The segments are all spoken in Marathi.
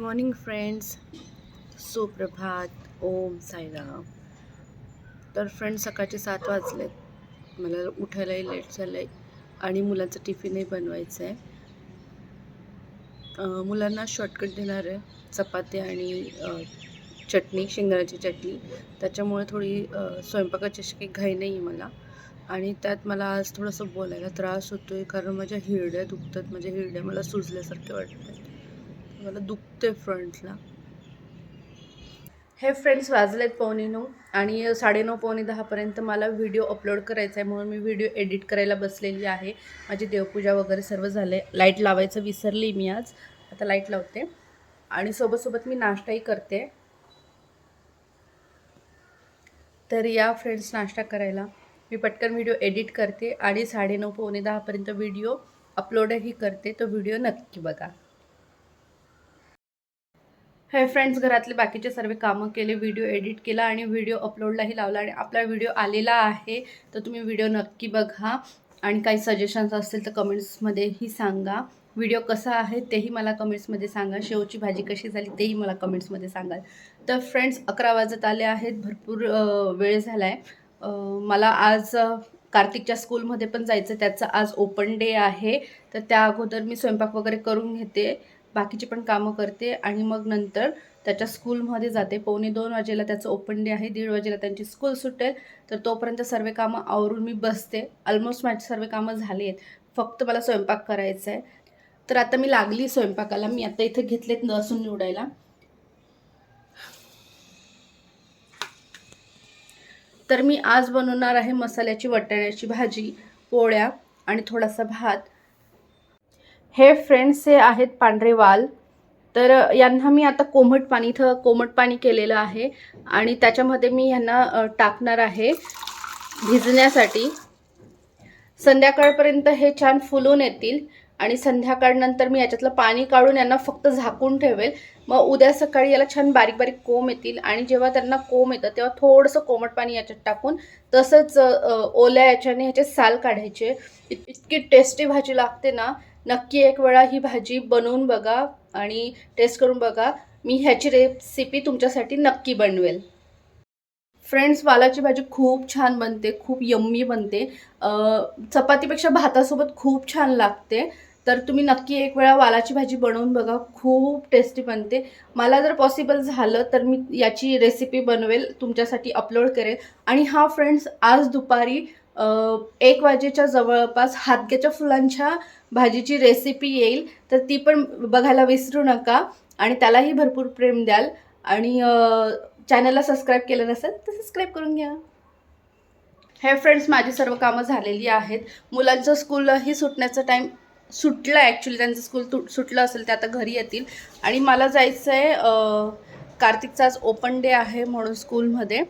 Morning friends. सुप्रभात. ओम साईराम. तर फ्रेंड्स सकाळचे सात वाजलेत. मला उठायलाही लेट झालं आहे आणि मुलांचं टिफिनही बनवायचं आहे मुलांना शॉर्टकट देणार आहे. चपाती आणि चटणी शेंगदाण्याची चटणी. त्याच्यामुळे थोडी स्वयंपाकाची अशी काही घाई नाही आहे मला. आणि त्यात मला आज थोडंसं बोलायला त्रास होतो आहे कारण माझ्या हिरड्या दुखतात. माझ्या हिरड्या मला सुजल्यासारखे वाटतात. मला दुखते फ्रंटला. हे फ्रेंड्स वाजलेत पावणे नऊ आणि साडेनऊ पावणे दहापर्यंत मला व्हिडिओ अपलोड करायचा आहे म्हणून मी व्हिडिओ एडिट करायला बसलेली आहे. माझी देवपूजा वगैरे सर्व झाले लाइट लावायचं विसरली मी आज. आता लाइट लावते. आणि सोबतसोबत मी नाश्ताही करते. तर या फ्रेंड्स नाश्ता करायला. मी पटकन व्हिडिओ एडिट करते आणि साडेनऊ पावणे दहापर्यंत व्हिडिओ अपलोडही करते. तो व्हिडिओ नक्की बघा. हे फ्रेंड्स घरातले बाकीचे सर्व कामं केले व्हिडिओ एडिट केला आणि व्हिडिओ अपलोडलाही लावला आणि आपला व्हिडिओ आलेला आहे. तर तुम्ही व्हिडिओ नक्की बघा. आणि काही सजेशन्स असतील तर कमेंट्समध्येही सांगा. व्हिडिओ कसा आहे तेही मला कमेंट्समध्ये सांगा. शेवची भाजी कशी झाली तेही मला कमेंट्समध्ये सांगाल तर फ्रेंड्स अकरा वाजत आले आहेत. भरपूर वेळ झाला आहे मला आज कार्तिकच्या स्कूलमध्ये पण जायचं त्याचं आज ओपन डे आहे. तर त्या अगोदर मी स्वयंपाक वगैरे करून घेते. बाकीची पण कामं करते आणि मग नंतर त्याच्या स्कूलमध्ये जाते. पावणे दोन वाजेला त्याचं ओपन डे आहे दीड वाजेला त्यांची स्कूल सुटेल. तर तोपर्यंत सर्व कामं आवरून मी बसते. ऑलमोस्ट माझी सर्व कामं झाली आहेत. फक्त मला स्वयंपाक करायचा आहे तर आता मी लागली स्वयंपाकाला. मी आता इथे घेतलेत लसूण निवडायला. तर मी आज बनवणार आहे मसाल्याची वाटाण्याची भाजी पोळ्या आणि थोडासा भात. हे फ्रेंड्स हे आहेत पांढरे वाल तर यांना मी आता कोमट पाणी इथं कोमट पाणी केलेलं आहे आणि त्याच्यामध्ये मी ह्यांना टाकणार आहे भिजण्यासाठी. संध्याकाळपर्यंत हे छान फुलून येतील आणि संध्याकाळनंतर मी याच्यातलं पाणी काढून यांना फक्त झाकून ठेवेल. मग उद्या सकाळी याला छान बारीक बारीक कोंब येतील आणि जेव्हा त्यांना कोंब येतं तेव्हा थोडंसं कोमट पाणी याच्यात टाकून तसंच ओल्या याच्याने ह्याचे साल काढायचे. इतकी टेस्टी भाजी लागते ना नक्की एक वेळा ही भाजी बनवून बघा आणि टेस्ट करून बघा. मी ह्याची रेसिपी तुमच्यासाठी नक्की बनवेल. फ्रेंड्स वालाची भाजी खूप छान बनते खूप यम्मी बनते. चपातीपेक्षा भातासोबत खूप छान लागते. तर तुम्ही नक्की एक वेळा वालाची भाजी बनवून बघा खूप टेस्टी बनते. मला जर पॉसिबल झालं तर मी याची रेसिपी बनवेल तुमच्यासाठी अपलोड करेल. आणि हा फ्रेंड्स आज दुपारी एक वाजेच्या जवळपास हातग्याच्या फुलांच्या भाजीची रेसिपी येईल. तर ती पण बघायला विसरू नका आणि त्यालाही भरपूर प्रेम द्याल. आणि चॅनलला सबस्क्राईब केलं नसेल तर सबस्क्राईब करून घ्या. हे फ्रेंड्स माझी सर्व कामं झालेली आहेत. मुलांचं स्कूलही सुटण्याचा टाईम सुटलं ॲक्च्युली त्यांचं स्कूल तु सुटलं असेल ते आता घरी येतील. आणि मला जायचं आहे कार्तिकचा आज ओपन डे आहे म्हणून स्कूलमध्ये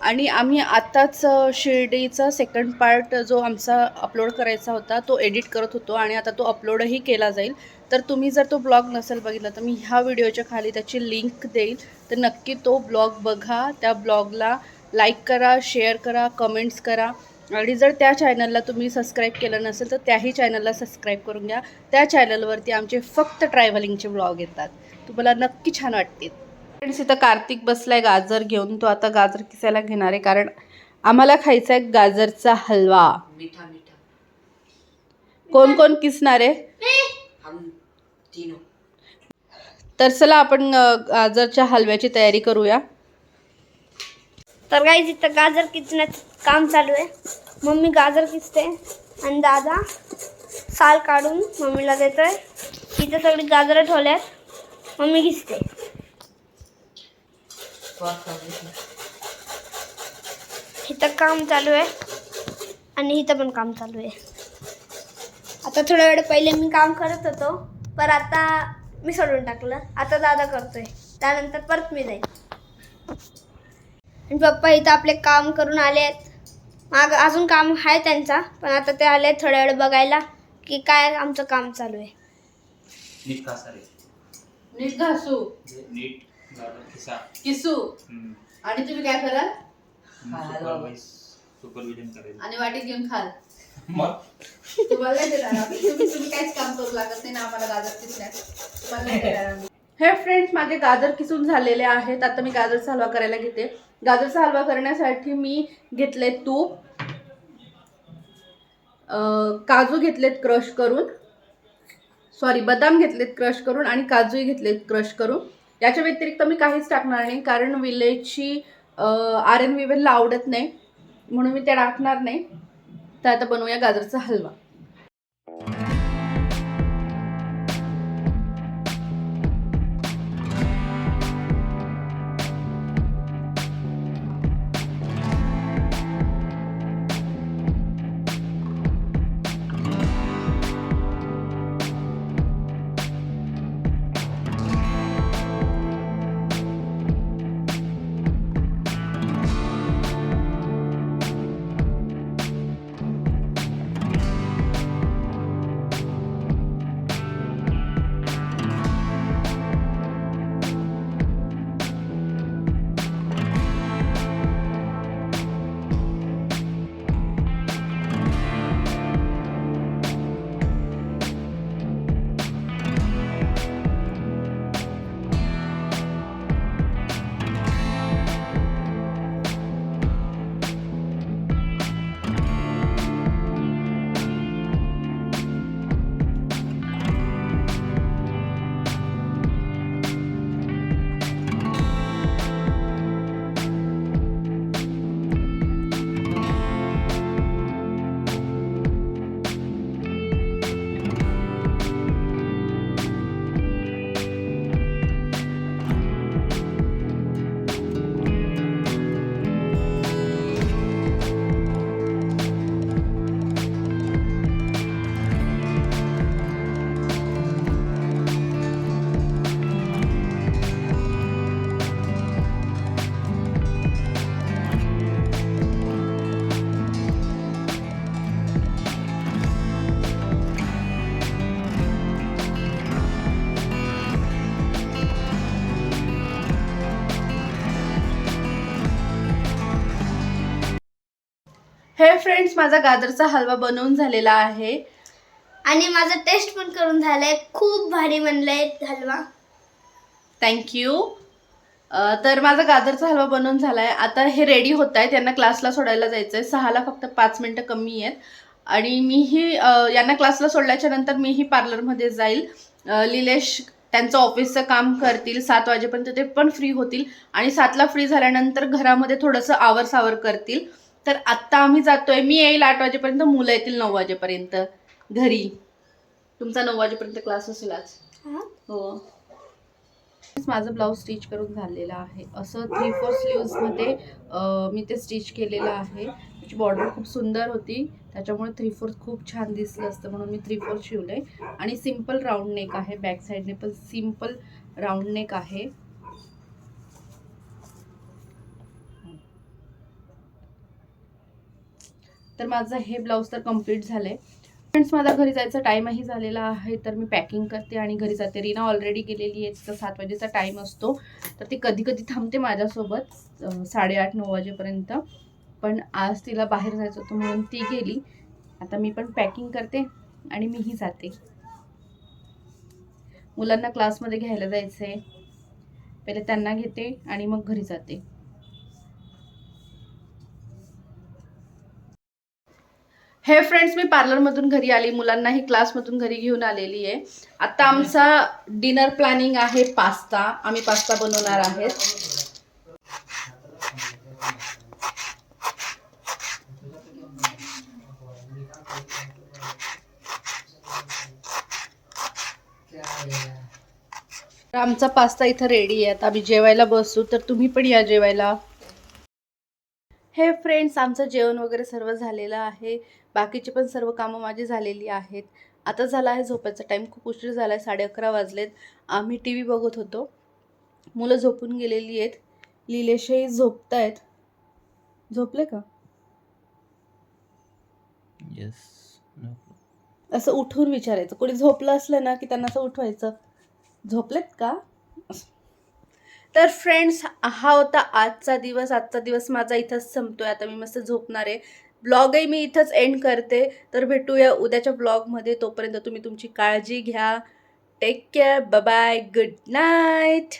आणि आम्ही आत्ताच शिर्डीचा सेकंड पार्ट जो आमचा अपलोड करायचा होता तो एडिट करत होतो आणि आता तो अपलोडही केला जाईल. तर तुम्ही जर तो ब्लॉग नसेल बघितला तर मी ह्या व्हिडिओच्या खाली त्याची लिंक देईल. तर नक्की तो ब्लॉग बघा त्या ब्लॉगला लाईक करा शेअर करा कमेंट्स करा. आणि जर त्या चॅनलला तुम्ही सबस्क्राईब केलं नसेल तर त्याही चॅनलला सबस्क्राईब करून घ्या. त्या चॅनलवरती आमचे फक्त ट्रॅव्हलिंगचे ब्लॉग येतात. तुम्हाला नक्की छान वाटतील. फ्रेंड्स इथं कार्तिक बसलाय गाजर घेऊन. तो आता गाजर किसायला घेणार आहे कारण आम्हाला खायचा आहे गाजरचा हलवा. मीठा मीठा. कोण कोण किसणार आहे? हम तीनों. तर चला आपण गाजरच्या हलव्याची तयारी करूया. तर काही इथं गाजर किचण्याचं काम चालू आहे. मम्मी गाजर किसते आणि दादा साल काढून मम्मीला देतोय. इथं सगळी गाजरं ठेवल्यात. मम्मी किसते. इथं काम चालू आहे. आणि इथं पण काम चालू आहे. आता थोड्या वेळ पहिले मी काम करत होतो पर आता मी सोडून टाकलं. आता दादा करतोय. त्यानंतर परत मी जाईल आणि पप्पा इथं आपले काम करून आले आहेत. माग अजून काम आहे त्यांचा पण आता ते आले थोड्या वेळ बघायला की काय आमचं काम चालू आहे. नीट घासू नीट. किसू. हम्म. आणि तुम्ही काय कराल? सुपरवाइज सुपरविजन करायचं आणि वाटीत घेऊन खाल. मग? तुम्हाला नाही देणार आम्ही. तुम्ही तुम्ही काहीच काम करू लागत नाही ना आम्हाला गाजर किसण्यात तुम्हाला नाही देणार आम्ही. हे फ्रेंड्स माझे गाजर किसून झालेले आहेत. आता मी गाजरचा हलवा करायला घेते. गाजरचा हलवा करण्यासाठी मी घेतले तूप अं, काजू घेतलेत क्रश करून. सॉरी बदाम घेतलेत क्रश करून आणि काजूही घेतलेत क्रश करून. याच्या व्यतिरिक्त मी काहीच टाकणार नाही कारण विलेजची आर एन विवेलला आवडत नाही म्हणून मी त्या टाकणार नाही. तर आता बनवूया गाजरचा हलवा. फ्रेंड्स माझा गाजरचा हलवा बनवून झालेला आहे. आणि माझं टेस्ट पण करून झालंय. खूप भारी बनलंय हलवा. थँक्यू तर माझा गाजरचा हलवा बनवून झालाय. आता हे रेडी होत आहेत यांना क्लासला सोडायला जायचं आहे सहाला फक्त पाच मिनटं कमी आहेत. आणि मीही यांना क्लासला सोडल्याच्या नंतर मीही पार्लरमध्ये जाईल. लिलेश त्यांचं ऑफिसचं काम करतील. सात वाजेपर्यंत ते पण फ्री होतील. आणि सातला फ्री झाल्यानंतर घरामध्ये थोडंसं आवर सावर करतील. तर आत्ता आम्ही जातोय. मी येईल आठ वाजेपर्यंत मुलं येतील नऊ वाजेपर्यंत घरी. तुमचा नऊ वाजेपर्यंत क्लास असेल आज? हो? माझं ब्लाऊज स्टिच करून झालेलं आहे. असं थ्री फोर स्लीव्समध्ये मी ते स्टिच केलेलं आहे. त्याची बॉर्डर खूप सुंदर होती. त्याच्यामुळे थ्री फोर्थ खूप छान दिसलं असतं म्हणून मी थ्री फोर्थ शिवलं आहे आणि सिंपल राऊंड नेक आहे. बॅक साईडने पण सिंपल राऊंड नेक आहे. तर माझं हे ब्लाऊज तर कंप्लीट झालं आहे फ्रेंड्स माझा घरी जायचा टाईमही झालेला आहे तर मी पॅकिंग करते आणि घरी जाते. रीना ऑलरेडी गेलेली आहे तिचा सात वाजेचा टाईम असतो. तर ती कधी कधी थांबते माझ्यासोबत साडेआठ नऊ वाजेपर्यंत. पण आज तिला बाहेर जायचं होतं म्हणून ती गेली. आता मी पण पॅकिंग करते आणि मीही जाते. मुलांना क्लासमध्ये घ्यायला जायचं आहे पहिले त्यांना घेते आणि मग घरी जाते. हे फ्रेंड्स मी पार्लरमधून घरी आली. मुलांनाही क्लासमधून घरी घेऊन आलेली आहे. आता आमचा डिनर प्लॅनिंग आहे पास्ता आम्ही पास्ता बनवणार आहेत. आमचा पास्ता इथं रेडी आहे. आता आम्ही जेवायला बसू. तर तुम्ही पण या जेवायला. फ्रेंड्स आमचं जेवण वगैरे सर्व झालेलं आहे. बाकीची पण सर्व कामं माझी झालेली आहेत. आता झाला आहे झोपायचा टाईम खूप उशीर झाला आहे साडे अकरा वाजलेत. आम्ही टी व्ही बघत होतो. मुलं झोपून गेलेली आहेत. लिलेशही झोपत आहेत झोपले का? येस असं उठून विचारायचं. कोणी झोपलं असलं ना की त्यांना असं उठवायचं. झोपलेत का? तर फ्रेंड्स हा होता आजचा दिवस. आजचा दिवस माझा इथंच संपतोय. आता मी मस्त झोपणार आहे. ब्लॉगही मी इथंच एंड करते. तर भेटूया उद्याच्या ब्लॉगमध्ये तोपर्यंत तुम्ही तुमची काळजी घ्या. Take care bye good night